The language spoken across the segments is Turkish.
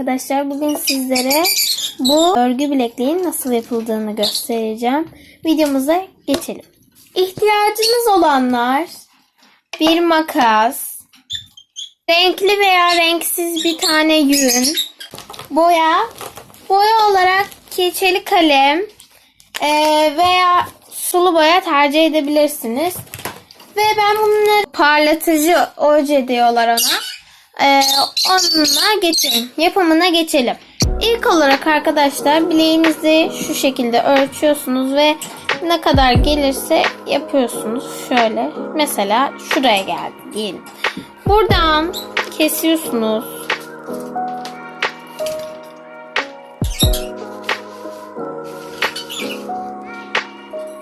arkadaşlar. Bugün sizlere bu örgü bilekliğin nasıl yapıldığını göstereceğim. Videomuza geçelim. İhtiyacınız olanlar bir makas, renkli veya renksiz bir tane yün, boya, boya olarak keçeli kalem eee, veya sulu boya tercih edebilirsiniz. Ve ben bunları parlatıcı oje diyorlar ona. Ee, onunla geçelim. Yapımına geçelim. İlk olarak arkadaşlar bileğinizi şu şekilde ölçüyorsunuz ve ne kadar gelirse yapıyorsunuz. Şöyle mesela şuraya geldi diyelim. Buradan kesiyorsunuz.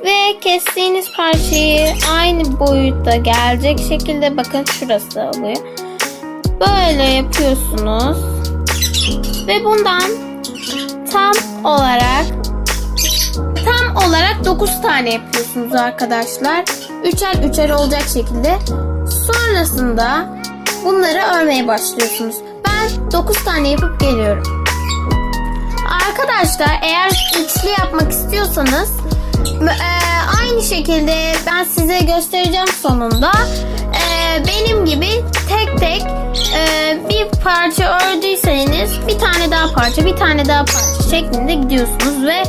Ve kestiğiniz parçayı aynı boyutta gelecek şekilde bakın şurası oluyor. Böyle yapıyorsunuz. Ve bundan tam olarak tam olarak 9 tane yapıyorsunuz arkadaşlar. Üçer üçer olacak şekilde. Sonrasında bunları örmeye başlıyorsunuz. Ben 9 tane yapıp geliyorum. Arkadaşlar eğer üçlü yapmak istiyorsanız e, aynı şekilde ben size göstereceğim sonunda. E, benim gibi tek tek ördüyseniz bir tane daha parça bir tane daha parça şeklinde gidiyorsunuz ve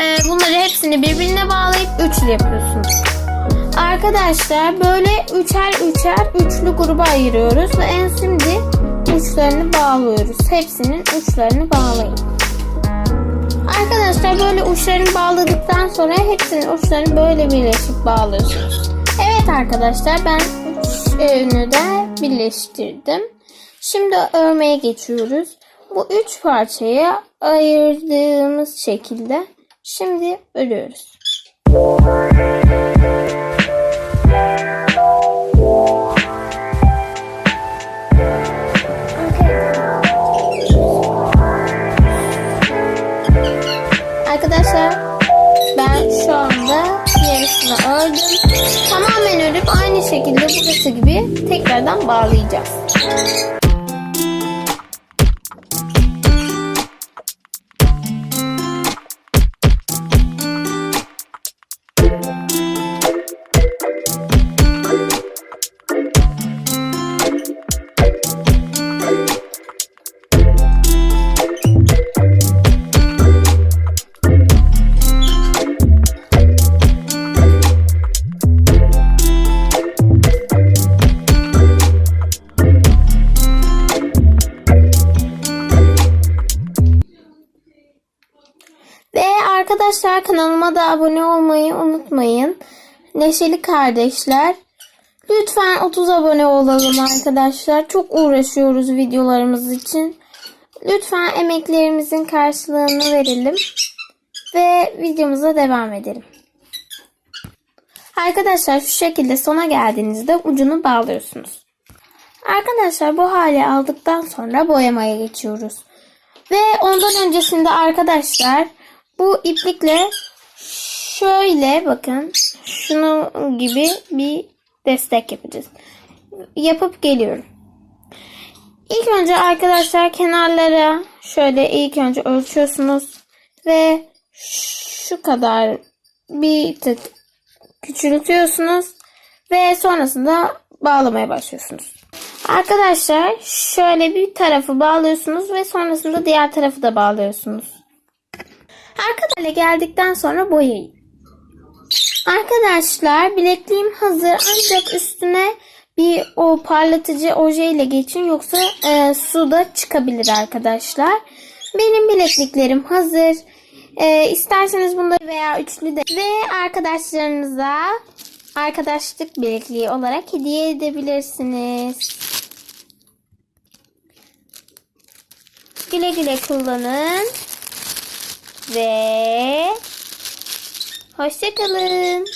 e, bunları hepsini birbirine bağlayıp üçlü yapıyorsunuz. Arkadaşlar böyle üçer üçer üçlü gruba ayırıyoruz ve en şimdi uçlarını bağlıyoruz. Hepsinin uçlarını bağlayın. Arkadaşlar böyle uçlarını bağladıktan sonra hepsinin uçlarını böyle birleşip bağlıyorsunuz. Evet arkadaşlar ben üçünü de birleştirdim. Şimdi örmeye geçiyoruz. Bu üç parçayı ayırdığımız şekilde şimdi örüyoruz. Arkadaşlar ben şu anda yarısını ördüm. Tamamen örüp aynı şekilde burası gibi tekrardan bağlayacağız. Arkadaşlar kanalıma da abone olmayı unutmayın. Neşeli kardeşler. Lütfen 30 abone olalım arkadaşlar. Çok uğraşıyoruz videolarımız için. Lütfen emeklerimizin karşılığını verelim. Ve videomuza devam edelim. Arkadaşlar şu şekilde sona geldiğinizde ucunu bağlıyorsunuz. Arkadaşlar bu hale aldıktan sonra boyamaya geçiyoruz. Ve ondan öncesinde arkadaşlar bu iplikle şöyle bakın şunun gibi bir destek yapacağız. Yapıp geliyorum. İlk önce arkadaşlar kenarlara şöyle ilk önce ölçüyorsunuz ve şu kadar bir tık küçültüyorsunuz ve sonrasında bağlamaya başlıyorsunuz. Arkadaşlar şöyle bir tarafı bağlıyorsunuz ve sonrasında diğer tarafı da bağlıyorsunuz. Arkadaşlar geldikten sonra boyayın. Arkadaşlar bilekliğim hazır ancak üstüne bir o parlatıcı oje ile geçin yoksa e, su da çıkabilir arkadaşlar. Benim bilekliklerim hazır. E, isterseniz bunları veya üçlü de ve arkadaşlarınıza arkadaşlık bilekliği olarak hediye edebilirsiniz. Güle güle kullanın ve hoşçakalın.